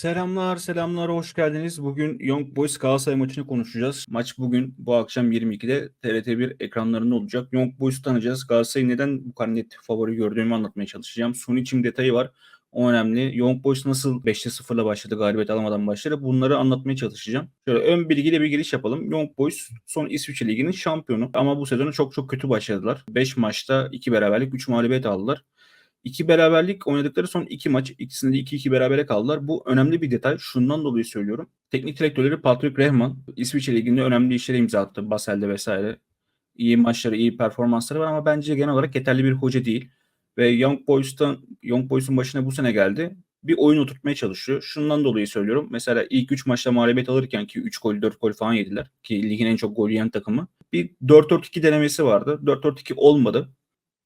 Selamlar, selamlar, hoş geldiniz. Bugün Young Boys Galatasaray maçını konuşacağız. Maç bugün bu akşam 22'de TRT1 ekranlarında olacak. Young Boys'u tanıyacağız. Galatasaray'ı neden bu kadar net favori gördüğümü anlatmaya çalışacağım. Son içim detayı var. O önemli. Young Boys nasıl 5'te 0'la başladı, galibiyet alamadan başladı. Bunları anlatmaya çalışacağım. Şöyle ön bilgiyle bir giriş yapalım. Young Boys son İsviçre Ligi'nin şampiyonu. Ama bu sezonu çok çok kötü başladılar. 5 maçta 2 beraberlik, 3 mağlubiyet aldılar. İki beraberlik oynadıkları son iki maç. ikisinde 2-2 berabere kaldılar. Bu önemli bir detay. Şundan dolayı söylüyorum. Teknik direktörleri Patrick Rehman İsviçre Ligi'nde önemli işlere imza attı. Basel'de vesaire. İyi maçları, iyi performansları var ama bence genel olarak yeterli bir hoca değil. Ve Young Boys'tan Young Boys'un başına bu sene geldi. Bir oyun oturtmaya çalışıyor. Şundan dolayı söylüyorum. Mesela ilk 3 maçta mağlubiyet alırken ki 3 gol 4 gol falan yediler. Ki ligin en çok gol yiyen takımı. Bir 4-4-2 denemesi vardı. 4-4-2 olmadı.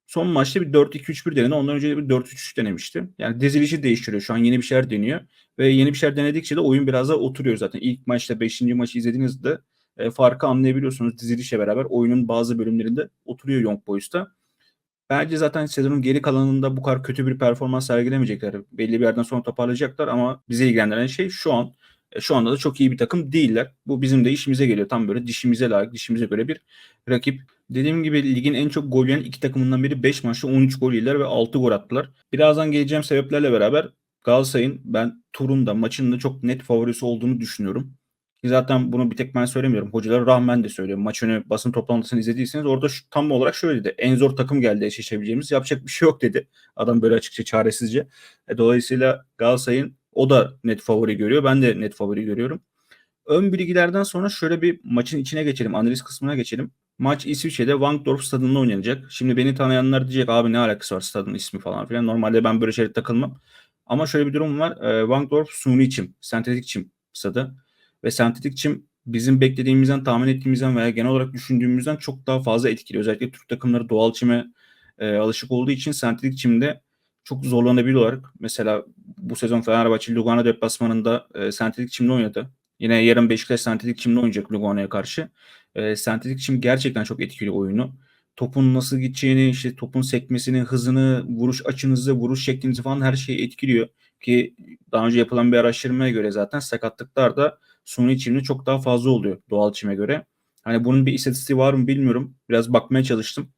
Son maçta bir 4-2-3-1 denedi. Ondan önce de bir 4-3-3 denemişti. Yani dizilişi değiştiriyor. Şu an yeni bir şeyler deniyor. Ve yeni bir şeyler denedikçe de oyun biraz daha oturuyor zaten. İlk maçta 5. maçı izlediğinizde e, farkı anlayabiliyorsunuz. Dizilişle beraber oyunun bazı bölümlerinde oturuyor Young Boys'ta. Bence zaten sezonun geri kalanında bu kadar kötü bir performans sergilemeyecekler. Belli bir yerden sonra toparlayacaklar ama bize ilgilendiren şey şu an şu anda da çok iyi bir takım değiller. Bu bizim de işimize geliyor. Tam böyle dişimize layık, dişimize göre bir rakip. Dediğim gibi ligin en çok gol yiyen iki takımından biri 5 maçta 13 gol yediler ve 6 gol attılar. Birazdan geleceğim sebeplerle beraber Galatasaray'ın ben turunda maçında çok net favorisi olduğunu düşünüyorum. Zaten bunu bir tek ben söylemiyorum. Hocalar Rahmen de söylüyor. Maç önü basın toplantısını izlediyseniz orada şu, tam olarak şöyle dedi. En zor takım geldi eşleşebileceğimiz. Yapacak bir şey yok dedi. Adam böyle açıkça çaresizce. E, dolayısıyla Galatasaray'ın o da net favori görüyor. Ben de net favori görüyorum. Ön bilgilerden sonra şöyle bir maçın içine geçelim. Analiz kısmına geçelim. Maç İsviçre'de Wankdorf stadında oynanacak. Şimdi beni tanıyanlar diyecek abi ne alakası var stadın ismi falan filan. Normalde ben böyle şeylere takılmam. Ama şöyle bir durum var. E, Wankdorf suni çim, sentetik çim stadı. Ve sentetik çim bizim beklediğimizden, tahmin ettiğimizden veya genel olarak düşündüğümüzden çok daha fazla etkili. Özellikle Türk takımları doğal çime e, alışık olduğu için sentetik çimde çok zorlanabiliyorlar. Mesela bu sezon Fenerbahçe Lugano deplasmanında e, sentetik çimde oynadı. Yine yarın Beşiktaş sentetik çimde oynayacak Lugano'ya karşı. E, sentetik çim gerçekten çok etkili oyunu. Topun nasıl gideceğini, işte topun sekmesini, hızını, vuruş açınızı, vuruş şeklinizi falan her şeyi etkiliyor. Ki daha önce yapılan bir araştırmaya göre zaten sakatlıklar da suni çimde çok daha fazla oluyor doğal çime göre. Hani bunun bir istatistiği var mı bilmiyorum. Biraz bakmaya çalıştım.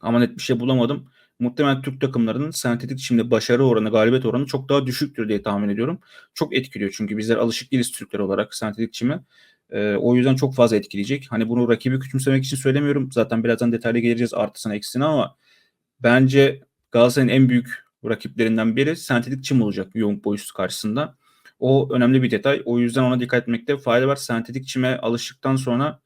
Ama net bir şey bulamadım muhtemelen Türk takımlarının sentetik çimde başarı oranı, galibiyet oranı çok daha düşüktür diye tahmin ediyorum. Çok etkiliyor çünkü bizler alışık değiliz Türkler olarak sentetik çime. Ee, o yüzden çok fazla etkileyecek. Hani bunu rakibi küçümsemek için söylemiyorum. Zaten birazdan detaylı geleceğiz artısına eksisine ama bence Galatasaray'ın en büyük rakiplerinden biri sentetik çim olacak Young Boys karşısında. O önemli bir detay. O yüzden ona dikkat etmekte fayda var. Sentetik çime alıştıktan sonra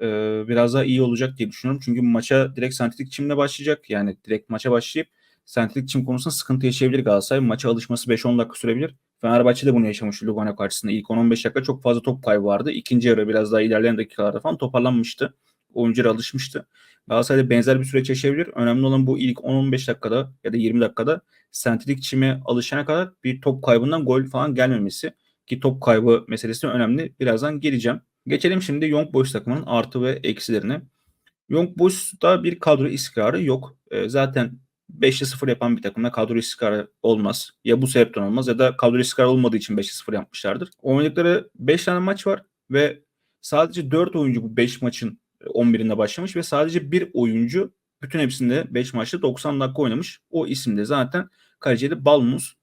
e, biraz daha iyi olacak diye düşünüyorum. Çünkü maça direkt sentetik çimle başlayacak. Yani direkt maça başlayıp sentetik çim konusunda sıkıntı yaşayabilir Galatasaray. Maça alışması 5-10 dakika sürebilir. Fenerbahçe de bunu yaşamış Lugano karşısında. İlk 10-15 dakika çok fazla top kaybı vardı. İkinci yarı biraz daha ilerleyen dakikalarda falan toparlanmıştı. Oyuncular alışmıştı. Galatasaray'da benzer bir süreç yaşayabilir. Önemli olan bu ilk 10-15 dakikada ya da 20 dakikada sentetik çime alışana kadar bir top kaybından gol falan gelmemesi. Ki top kaybı meselesi önemli. Birazdan geleceğim. Geçelim şimdi Young Boys takımının artı ve eksilerine. Young Boys'ta bir kadro istikrarı yok. E, zaten 5'te 0 yapan bir takımda kadro istikrarı olmaz. Ya bu sebepten olmaz ya da kadro istikrarı olmadığı için 5'te 0 yapmışlardır. Oynadıkları 5 tane maç var ve sadece 4 oyuncu bu 5 maçın 11'inde başlamış ve sadece bir oyuncu bütün hepsinde 5 maçta 90 dakika oynamış. O isimde zaten kalecide Balmus.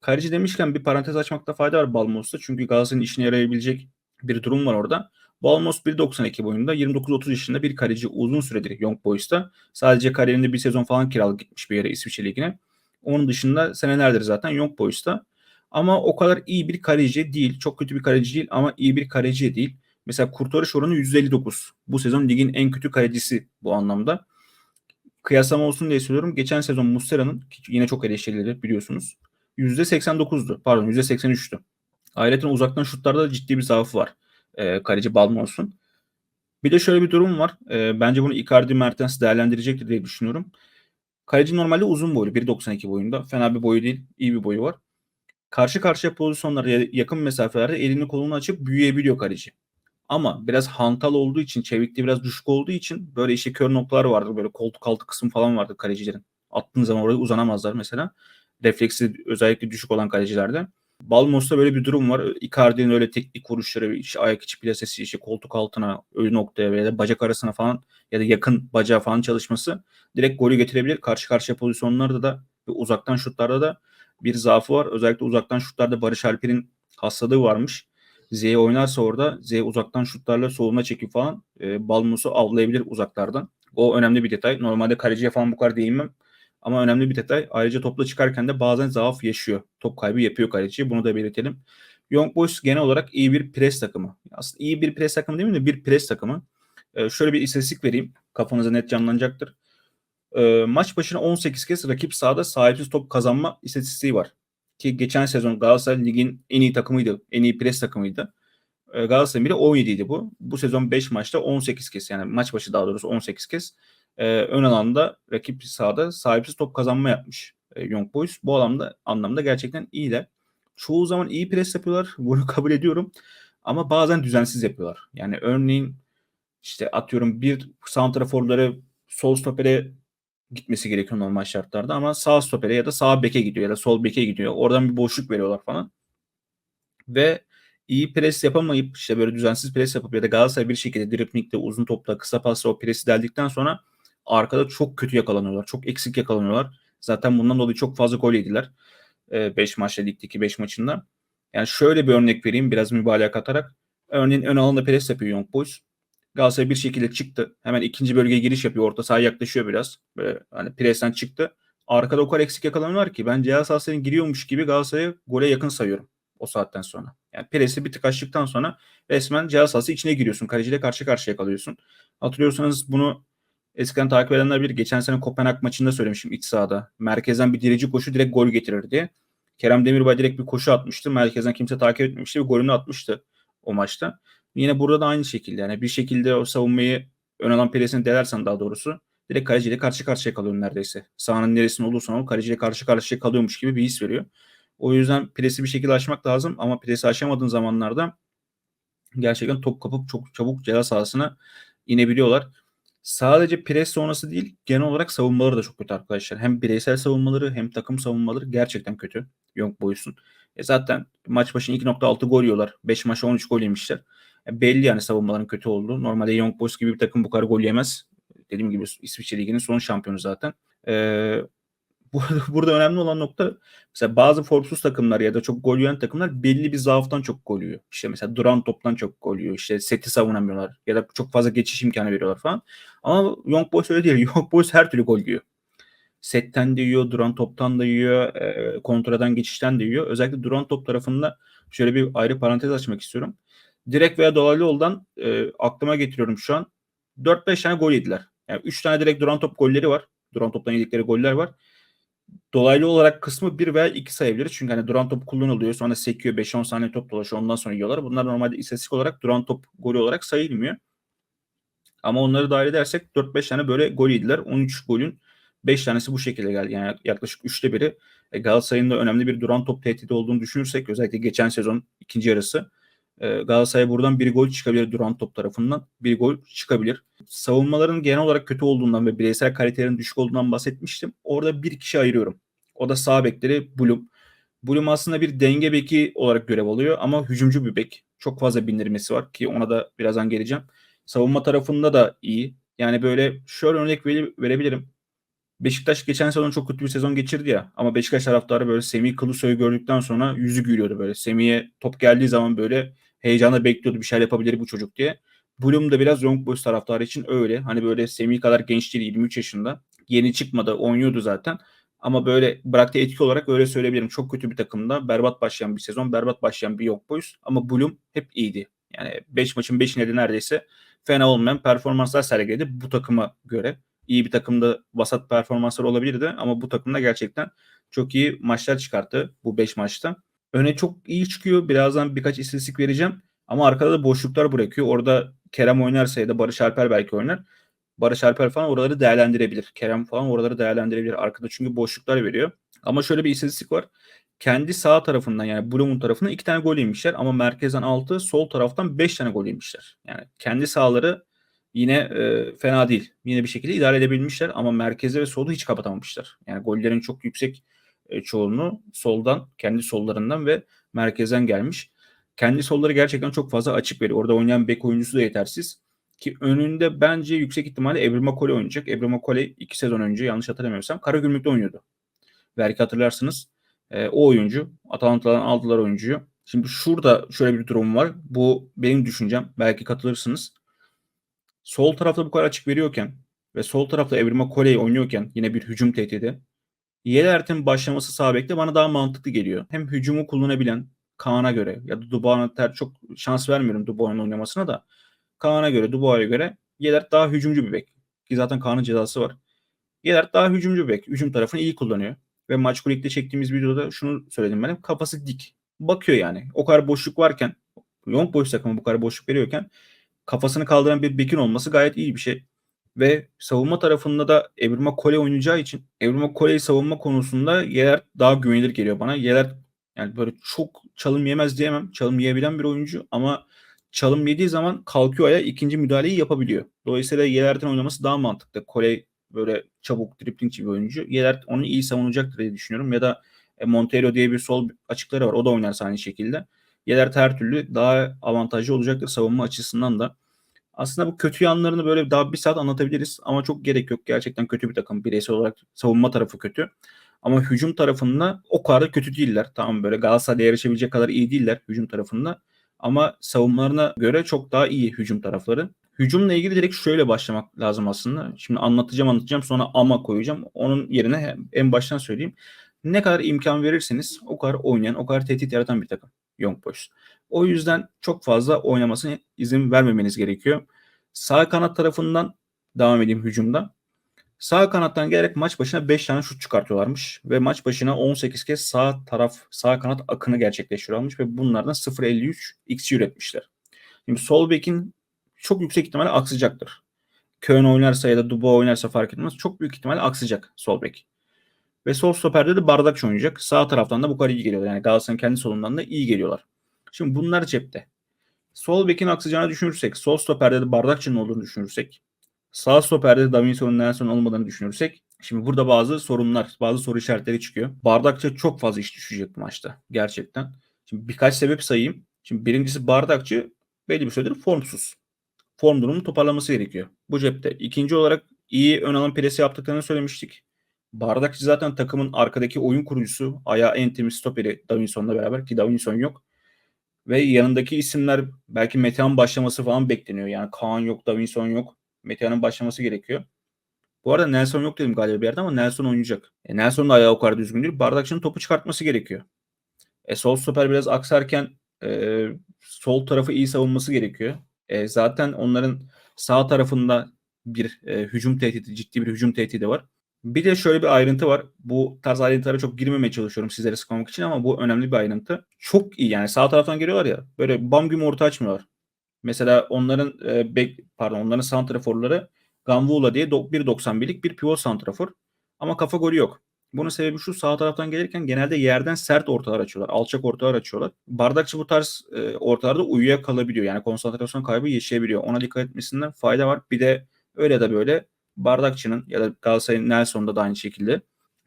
Kaleci demişken bir parantez açmakta fayda var Balmus'ta. Çünkü Galatasaray'ın işine yarayabilecek bir durum var orada. Balmos 1.92 boyunda 29-30 yaşında bir kaleci uzun süredir Young Boys'ta. Sadece kariyerinde bir sezon falan kiralık gitmiş bir yere İsviçre Ligi'ne. Onun dışında senelerdir zaten Young Boys'ta. Ama o kadar iyi bir kaleci değil. Çok kötü bir kaleci değil ama iyi bir kaleci değil. Mesela kurtarış oranı 159. Bu sezon ligin en kötü kalecisi bu anlamda. Kıyaslama olsun diye söylüyorum. Geçen sezon Muslera'nın yine çok eleştirileri biliyorsunuz. %89'du. Pardon %83'tü. Ayrıca uzaktan şutlarda da ciddi bir zaafı var. E, kaleci Balmos'un. Bir de şöyle bir durum var. E, bence bunu Icardi Mertens değerlendirecektir diye düşünüyorum. Kaleci normalde uzun boylu. 1.92 boyunda. Fena bir boyu değil. iyi bir boyu var. Karşı karşıya pozisyonlarda yakın mesafelerde elini kolunu açıp büyüyebiliyor kaleci. Ama biraz hantal olduğu için, çevikliği biraz düşük olduğu için böyle işte kör noktalar vardır. Böyle koltuk altı kısım falan vardır kalecilerin. Attığın zaman oraya uzanamazlar mesela. Refleksi özellikle düşük olan kalecilerde. Balmos'ta böyle bir durum var. Icardi'nin öyle teknik vuruşları, işte ayak içi plasesi, işte koltuk altına, ölü noktaya veya bacak arasına falan ya da yakın bacağı falan çalışması direkt golü getirebilir. Karşı karşıya pozisyonlarda da uzaktan şutlarda da bir zaafı var. Özellikle uzaktan şutlarda Barış Alper'in hastalığı varmış. Z oynarsa orada Z uzaktan şutlarla soluna çekip falan e, Balmos'u avlayabilir uzaklardan. O önemli bir detay. Normalde kaleciye falan bu kadar değinmem. Ama önemli bir detay. Ayrıca topla çıkarken de bazen zaaf yaşıyor. Top kaybı yapıyor kaleci. Bunu da belirtelim. Young Boys genel olarak iyi bir pres takımı. Aslında iyi bir pres takımı değil mi bir pres takımı. Ee, şöyle bir istatistik vereyim. Kafanıza net canlanacaktır. Ee, maç başına 18 kez rakip sahada sahipsiz top kazanma istatistiği var. Ki geçen sezon Galatasaray ligin en iyi takımıydı. En iyi pres takımıydı. Ee, Galatasaray'ın bile 17 idi bu. Bu sezon 5 maçta 18 kez yani maç başı daha doğrusu 18 kez e, ön alanda rakip sahada sahipsiz top kazanma yapmış e, Young Boys. Bu alanda anlamda gerçekten iyiler. Çoğu zaman iyi pres yapıyorlar. Bunu kabul ediyorum. Ama bazen düzensiz yapıyorlar. Yani örneğin işte atıyorum bir santraforları sol stopere gitmesi gerekiyor normal şartlarda ama sağ stopere ya da sağ beke gidiyor ya da sol beke gidiyor. Oradan bir boşluk veriyorlar falan. Ve iyi pres yapamayıp işte böyle düzensiz pres yapıp ya da Galatasaray bir şekilde driplikte uzun topla kısa pasla o presi deldikten sonra arkada çok kötü yakalanıyorlar. Çok eksik yakalanıyorlar. Zaten bundan dolayı çok fazla gol yediler. 5 e, maçta ligdeki 5 maçında. Yani şöyle bir örnek vereyim biraz mübalağa katarak. Örneğin ön alanda pres yapıyor Young Boys. Galatasaray bir şekilde çıktı. Hemen ikinci bölgeye giriş yapıyor. Orta sahaya yaklaşıyor biraz. Böyle hani presten çıktı. Arkada o kadar eksik yakalanıyorlar ki ben ceza sahasına giriyormuş gibi Galatasaray'ı gole yakın sayıyorum o saatten sonra. Yani presi bir tık açtıktan sonra resmen ceza sahası içine giriyorsun. Kaleciyle karşı karşıya kalıyorsun. Hatırlıyorsanız bunu eskiden takip edenler bilir. Geçen sene Kopenhag maçında söylemişim iç sahada. Merkezden bir dirici koşu direkt gol getirir diye. Kerem Demirbay direkt bir koşu atmıştı. Merkezden kimse takip etmemişti ve golünü atmıştı o maçta. Yine burada da aynı şekilde yani bir şekilde o savunmayı ön alan presini delersen daha doğrusu direkt kaleciyle karşı karşıya kalıyorsun neredeyse. Sahanın neresinde olursan ol kaleciyle karşı karşıya kalıyormuş gibi bir his veriyor. O yüzden presi bir şekilde aşmak lazım ama presi aşamadığın zamanlarda gerçekten top kapıp çok çabuk ceza sahasına inebiliyorlar. Sadece pres sonrası değil genel olarak savunmaları da çok kötü arkadaşlar. Hem bireysel savunmaları hem takım savunmaları gerçekten kötü Young Boys'un. E zaten maç başına 2.6 gol yiyorlar. 5 maçta 13 gol yemişler. E belli yani savunmaların kötü olduğu. Normalde Young Boys gibi bir takım bu kadar gol yemez. Dediğim gibi İsviçre Ligi'nin son şampiyonu zaten. Ee, burada önemli olan nokta mesela bazı formsuz takımlar ya da çok gol yiyen takımlar belli bir zaaftan çok gol yiyor. İşte mesela duran toptan çok gol yiyor. İşte seti savunamıyorlar ya da çok fazla geçiş imkanı veriyorlar falan. Ama Young Boys öyle değil. Young Boys her türlü gol yiyor. Setten de yiyor, duran toptan da yiyor, e, kontradan geçişten de yiyor. Özellikle duran top tarafında şöyle bir ayrı parantez açmak istiyorum. Direkt veya dolaylı yoldan e, aklıma getiriyorum şu an. 4-5 tane gol yediler. Yani 3 tane direkt duran top golleri var. Duran toptan yedikleri goller var dolaylı olarak kısmı bir veya iki sayabiliriz. Çünkü hani duran top kullanılıyor. Sonra sekiyor 5-10 saniye top dolaşıyor. Ondan sonra yiyorlar. Bunlar normalde istatistik olarak duran top golü olarak sayılmıyor. Ama onları dahil edersek 4-5 tane böyle gol yediler. 13 golün 5 tanesi bu şekilde geldi. Yani yaklaşık 3'te biri e, Galatasaray'ın da önemli bir duran top tehdidi olduğunu düşünürsek özellikle geçen sezon ikinci yarısı e, Galatasaray buradan bir gol çıkabilir duran top tarafından. Bir gol çıkabilir. Savunmaların genel olarak kötü olduğundan ve bireysel kalitelerin düşük olduğundan bahsetmiştim. Orada bir kişi ayırıyorum. O da sağ bekleri Bulum. Bulum aslında bir denge beki olarak görev alıyor ama hücumcu bir bek. Çok fazla bindirmesi var ki ona da birazdan geleceğim. Savunma tarafında da iyi. Yani böyle şöyle örnek verebilirim. Beşiktaş geçen sezon çok kötü bir sezon geçirdi ya. Ama Beşiktaş taraftarı böyle Semih Kılıçsoy'u gördükten sonra yüzü gülüyordu böyle. Semih'e top geldiği zaman böyle heyecanla bekliyordu bir şeyler yapabilir bu çocuk diye. Bloom da biraz Young Boys taraftarı için öyle. Hani böyle Semih kadar genç değil 23 yaşında. Yeni çıkmadı oynuyordu zaten. Ama böyle bıraktığı etki olarak öyle söyleyebilirim. Çok kötü bir takımda berbat başlayan bir sezon, berbat başlayan bir Young Boys. Ama Bloom hep iyiydi. Yani 5 maçın 5'inde de neredeyse fena olmayan performanslar sergiledi bu takıma göre. İyi bir takımda vasat performanslar olabilirdi ama bu takımda gerçekten çok iyi maçlar çıkarttı bu 5 maçta öne çok iyi çıkıyor. Birazdan birkaç istatistik vereceğim. Ama arkada da boşluklar bırakıyor. Orada Kerem oynarsa ya da Barış Alper belki oynar. Barış Alper falan oraları değerlendirebilir. Kerem falan oraları değerlendirebilir. Arkada çünkü boşluklar veriyor. Ama şöyle bir istatistik var. Kendi sağ tarafından yani Bloom'un tarafından iki tane gol yemişler ama merkezden altı sol taraftan beş tane gol yemişler. Yani kendi sağları yine e, fena değil. Yine bir şekilde idare edebilmişler ama merkeze ve solu hiç kapatamamışlar. Yani gollerin çok yüksek e, çoğunluğu soldan, kendi sollarından ve merkezden gelmiş. Kendi solları gerçekten çok fazla açık veriyor. Orada oynayan bek oyuncusu da yetersiz. Ki önünde bence yüksek ihtimalle Ebru Makole oynayacak. Ebru Makole iki sezon önce yanlış hatırlamıyorsam Karagümrük'te oynuyordu. Belki hatırlarsınız. E, o oyuncu. Atalanta'dan aldılar oyuncuyu. Şimdi şurada şöyle bir durum var. Bu benim düşüncem. Belki katılırsınız. Sol tarafta bu kadar açık veriyorken ve sol tarafta Evrima Koley oynuyorken yine bir hücum tehdidi. Yelert'in başlaması sağ bekte bana daha mantıklı geliyor. Hem hücumu kullanabilen Kaan'a göre ya da Dubois'a çok şans vermiyorum Dubois'un oynamasına da Kaan'a göre Dubois'a göre Yelert daha hücumcu bir bek. Ki zaten Kaan'ın cezası var. Yelert daha hücumcu bir bek. Hücum tarafını iyi kullanıyor. Ve maç kulikte çektiğimiz videoda şunu söyledim benim. Kafası dik. Bakıyor yani. O kadar boşluk varken Young Boys takımı bu kadar boşluk veriyorken kafasını kaldıran bir bekin olması gayet iyi bir şey. Ve savunma tarafında da Evrima Kole oynayacağı için Evrima Kole'yi savunma konusunda Yeler daha güvenilir geliyor bana. Yeler yani böyle çok çalım yemez diyemem. Çalım yiyebilen bir oyuncu ama çalım yediği zaman kalkıyor aya ikinci müdahaleyi yapabiliyor. Dolayısıyla Yeler'den oynaması daha mantıklı. Kole böyle çabuk driplingçi bir oyuncu. Yeler onu iyi savunacaktır diye düşünüyorum. Ya da e, Montero diye bir sol açıkları var. O da oynarsa aynı şekilde. Yeler her türlü daha avantajlı olacaktır savunma açısından da. Aslında bu kötü yanlarını böyle daha bir saat anlatabiliriz ama çok gerek yok. Gerçekten kötü bir takım. Bireysel olarak savunma tarafı kötü. Ama hücum tarafında o kadar da kötü değiller. Tamam böyle Galatasaray'da yarışabilecek kadar iyi değiller hücum tarafında. Ama savunmalarına göre çok daha iyi hücum tarafları. Hücumla ilgili direkt şöyle başlamak lazım aslında. Şimdi anlatacağım anlatacağım sonra ama koyacağım. Onun yerine en baştan söyleyeyim. Ne kadar imkan verirseniz o kadar oynayan, o kadar tehdit yaratan bir takım Young Boys. O yüzden çok fazla oynamasına izin vermemeniz gerekiyor. Sağ kanat tarafından devam edeyim hücumda. Sağ kanattan gelerek maç başına 5 tane şut çıkartıyorlarmış ve maç başına 18 kez sağ taraf sağ kanat akını gerçekleştiriyorlarmış ve bunlardan 0.53 xG üretmişler. Şimdi sol bekin çok yüksek ihtimalle aksayacaktır. Köln oynarsa ya da Dubois oynarsa fark etmez. Çok büyük ihtimalle aksayacak sol bek. Ve sol stoperde de Bardakçı oynayacak. Sağ taraftan da bu kadar iyi geliyorlar. Yani Galatasaray'ın kendi solundan da iyi geliyorlar. Şimdi bunlar cepte. Sol bekin aksayacağını düşünürsek, sol stoperde de Bardakçı'nın olduğunu düşünürsek, sağ stoperde de Davinson'un Nelson olmadığını düşünürsek, şimdi burada bazı sorunlar, bazı soru işaretleri çıkıyor. Bardakçı çok fazla iş düşecek bu maçta. Gerçekten. Şimdi birkaç sebep sayayım. Şimdi birincisi Bardakçı belli bir süredir formsuz. Form durumu toparlaması gerekiyor. Bu cepte. İkinci olarak iyi ön alan presi yaptıklarını söylemiştik. Bardakçı zaten takımın arkadaki oyun kurucusu. Ayağı en temiz stoperi Davinson'la beraber ki Davinson yok. Ve yanındaki isimler belki Metehan başlaması falan bekleniyor. Yani Kaan yok, Davinson yok. Metehan'ın başlaması gerekiyor. Bu arada Nelson yok dedim galiba bir yerde ama Nelson oynayacak. E, Nelson'un da ayağı o kadar düzgün değil. Bardakçı'nın topu çıkartması gerekiyor. E, sol stoper biraz aksarken e, sol tarafı iyi savunması gerekiyor. E, zaten onların sağ tarafında bir e, hücum tehdidi, ciddi bir hücum tehdidi var. Bir de şöyle bir ayrıntı var. Bu tarz ayrıntılara çok girmemeye çalışıyorum sizlere sıkmamak için ama bu önemli bir ayrıntı. Çok iyi yani sağ taraftan geliyorlar ya böyle bam gibi orta açmıyorlar. Mesela onların e, bek, pardon onların santraforları Gamvula diye 1.91'lik bir pivot santrafor. Ama kafa golü yok. Bunun sebebi şu sağ taraftan gelirken genelde yerden sert ortalar açıyorlar. Alçak ortalar açıyorlar. Bardakçı bu tarz e, ortalarda uyuya kalabiliyor. Yani konsantrasyon kaybı yaşayabiliyor. Ona dikkat etmesinden fayda var. Bir de öyle de böyle Bardakçı'nın ya da Galatasaray'ın Nelson'da da aynı şekilde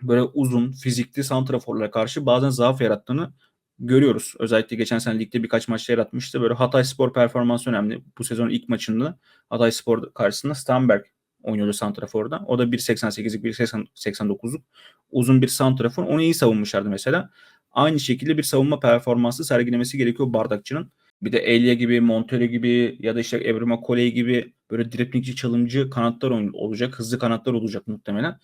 böyle uzun, fizikli santraforlara karşı bazen zaaf yarattığını görüyoruz. Özellikle geçen sene ligde birkaç maçta yaratmıştı. Böyle Hatay Spor performansı önemli. Bu sezonun ilk maçında Hatay Spor karşısında Stamberg oynuyordu santraforda. O da 1.88'lik 1.89'luk uzun bir santrafor. Onu iyi savunmuşlardı mesela. Aynı şekilde bir savunma performansı sergilemesi gerekiyor Bardakçı'nın. Bir de Elia gibi, Montero gibi ya da işte Ebrima Koley gibi böyle driplingçi, çalımcı kanatlar olacak. Hızlı kanatlar olacak muhtemelen.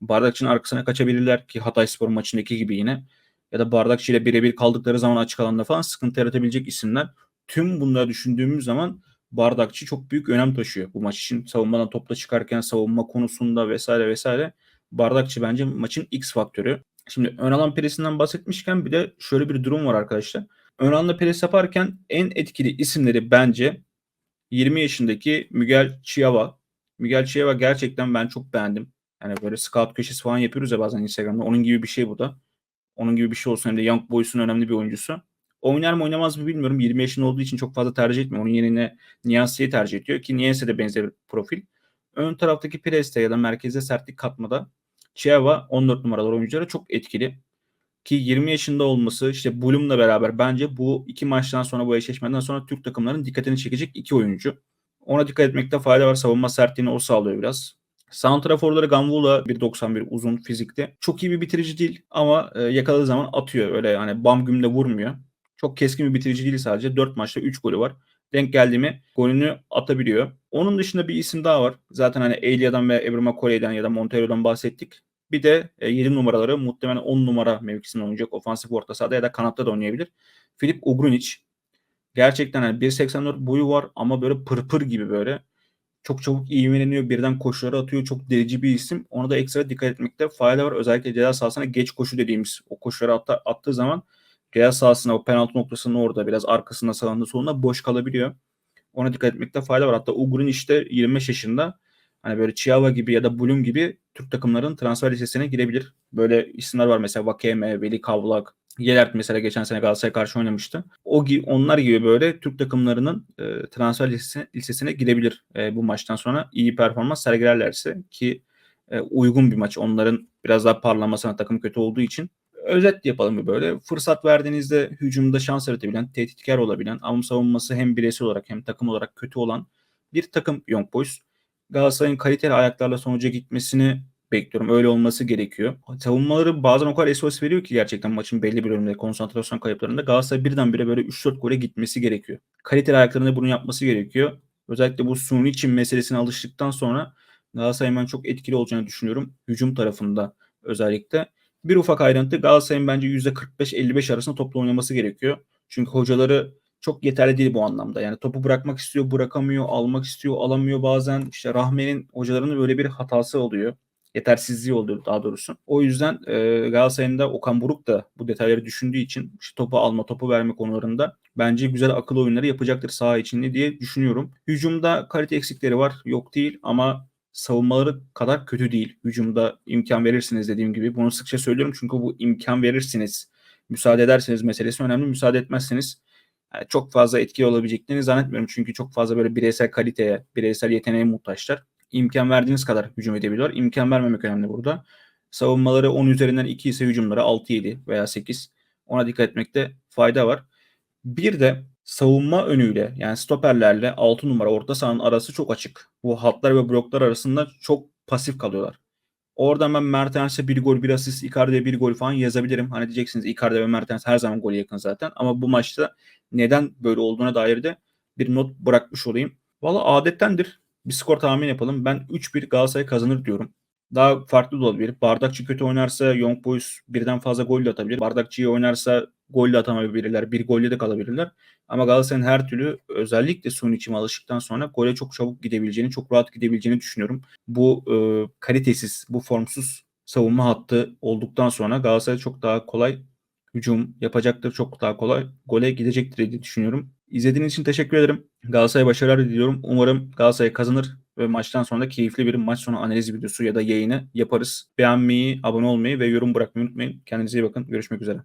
Bardakçı'nın arkasına kaçabilirler ki Hatay Spor maçındaki gibi yine. Ya da Bardakçı ile birebir kaldıkları zaman açık alanda falan sıkıntı yaratabilecek isimler. Tüm bunları düşündüğümüz zaman Bardakçı çok büyük önem taşıyor bu maç için. Savunmadan topla çıkarken savunma konusunda vesaire vesaire. Bardakçı bence maçın X faktörü. Şimdi ön alan presinden bahsetmişken bir de şöyle bir durum var arkadaşlar. Ön alanda pres yaparken en etkili isimleri bence 20 yaşındaki Miguel Chiava. Miguel Chiava gerçekten ben çok beğendim. Yani böyle scout köşesi falan yapıyoruz ya bazen Instagram'da. Onun gibi bir şey bu da. Onun gibi bir şey olsun hem de Young Boys'un önemli bir oyuncusu. Oynar mı oynamaz mı bilmiyorum. 20 yaşında olduğu için çok fazla tercih etmiyor. Onun yerine Niyase'yi tercih ediyor ki Niyase de benzer profil. Ön taraftaki preste ya da merkeze sertlik katmada Chiava 14 numaralı oyunculara çok etkili. Ki 20 yaşında olması işte Bloom'la beraber bence bu iki maçtan sonra bu eşleşmeden sonra Türk takımlarının dikkatini çekecek iki oyuncu. Ona dikkat etmekte fayda var. Savunma sertliğini o sağlıyor biraz. Santraforları Gambula 1.91 uzun fizikte. Çok iyi bir bitirici değil ama e, yakaladığı zaman atıyor. Öyle yani bam gümle vurmuyor. Çok keskin bir bitirici değil sadece. 4 maçta 3 golü var. Denk geldi mi golünü atabiliyor. Onun dışında bir isim daha var. Zaten hani Elia'dan ve Ebrima Kore'den ya da Montero'dan bahsettik. Bir de e, 7 numaraları muhtemelen 10 numara mevkisinde oynayacak. Ofansif orta sahada ya da kanatta da oynayabilir. Filip Ugrunic. Gerçekten hani 1.84 boyu var ama böyle pırpır gibi böyle. Çok çabuk ivmeleniyor. Birden koşuları atıyor. Çok delici bir isim. Ona da ekstra dikkat etmekte fayda var. Özellikle ceza sahasına geç koşu dediğimiz o koşuları attı, attığı zaman ceza sahasına o penaltı noktasının orada biraz arkasında sağında solunda boş kalabiliyor. Ona dikkat etmekte fayda var. Hatta Ugur'un işte 25 yaşında hani böyle Chiava gibi ya da Bloom gibi Türk takımların transfer listesine girebilir. Böyle isimler var mesela Vakeme, Veli Kavlak, Yelert mesela geçen sene Galatasaray'a karşı oynamıştı. O onlar gibi böyle Türk takımlarının e, transfer listesine, listesine girebilir e, bu maçtan sonra iyi performans sergilerlerse ki e, uygun bir maç. Onların biraz daha parlamasına takım kötü olduğu için özet yapalım bir böyle. Fırsat verdiğinizde hücumda şans yaratabilen, tehditkar olabilen ama savunması hem bireysel olarak hem takım olarak kötü olan bir takım Young Boys. Galatasaray'ın kaliteli ayaklarla sonuca gitmesini bekliyorum. Öyle olması gerekiyor. Savunmaları bazen o kadar SOS veriyor ki gerçekten maçın belli bir bölümünde konsantrasyon kayıplarında Galatasaray birdenbire böyle 3-4 gole gitmesi gerekiyor. Kaliteli ayaklarında bunu yapması gerekiyor. Özellikle bu suni için meselesine alıştıktan sonra Galatasaray'ın ben çok etkili olacağını düşünüyorum. Hücum tarafında özellikle. Bir ufak ayrıntı Galatasaray'ın bence %45-55 arasında toplu oynaması gerekiyor. Çünkü hocaları çok yeterli değil bu anlamda. Yani topu bırakmak istiyor, bırakamıyor, almak istiyor, alamıyor bazen. İşte Rahmen'in hocalarının böyle bir hatası oluyor. Yetersizliği oluyor daha doğrusu. O yüzden e, Galatasaray'ın da Okan Buruk da bu detayları düşündüğü için işte topu alma, topu verme konularında bence güzel akıl oyunları yapacaktır saha içinde diye düşünüyorum. Hücumda kalite eksikleri var. Yok değil ama savunmaları kadar kötü değil. Hücumda imkan verirsiniz dediğim gibi. Bunu sıkça söylüyorum çünkü bu imkan verirsiniz. Müsaade ederseniz meselesi önemli. Müsaade etmezseniz çok fazla etki olabileceklerini zannetmiyorum. Çünkü çok fazla böyle bireysel kaliteye, bireysel yeteneğe muhtaçlar. İmkan verdiğiniz kadar hücum edebiliyorlar. İmkan vermemek önemli burada. Savunmaları 10 üzerinden 2 ise hücumları 6-7 veya 8. Ona dikkat etmekte fayda var. Bir de savunma önüyle yani stoperlerle 6 numara orta sahanın arası çok açık. Bu hatlar ve bloklar arasında çok pasif kalıyorlar. Oradan ben Mertens'e bir gol bir asist, Icardi'ye bir gol falan yazabilirim. Hani diyeceksiniz Icardi ve Mertens her zaman gole yakın zaten. Ama bu maçta neden böyle olduğuna dair de bir not bırakmış olayım. Valla adettendir. Bir skor tahmin yapalım. Ben 3-1 Galatasaray kazanır diyorum. Daha farklı da olabilir. Bardakçı kötü oynarsa Young Boys birden fazla gol de atabilir. Bardakçı iyi oynarsa gol de atamayabilirler. Bir golle de kalabilirler. Ama Galatasaray'ın her türlü özellikle son içime alıştıktan sonra gole çok çabuk gidebileceğini, çok rahat gidebileceğini düşünüyorum. Bu e, kalitesiz, bu formsuz savunma hattı olduktan sonra Galatasaray çok daha kolay hücum yapacaktır. Çok daha kolay gole gidecektir diye düşünüyorum. İzlediğiniz için teşekkür ederim. Galatasaray'a başarılar diliyorum. Umarım Galatasaray kazanır ve maçtan sonra da keyifli bir maç sonu analiz videosu ya da yayını yaparız. Beğenmeyi, abone olmayı ve yorum bırakmayı unutmayın. Kendinize iyi bakın. Görüşmek üzere.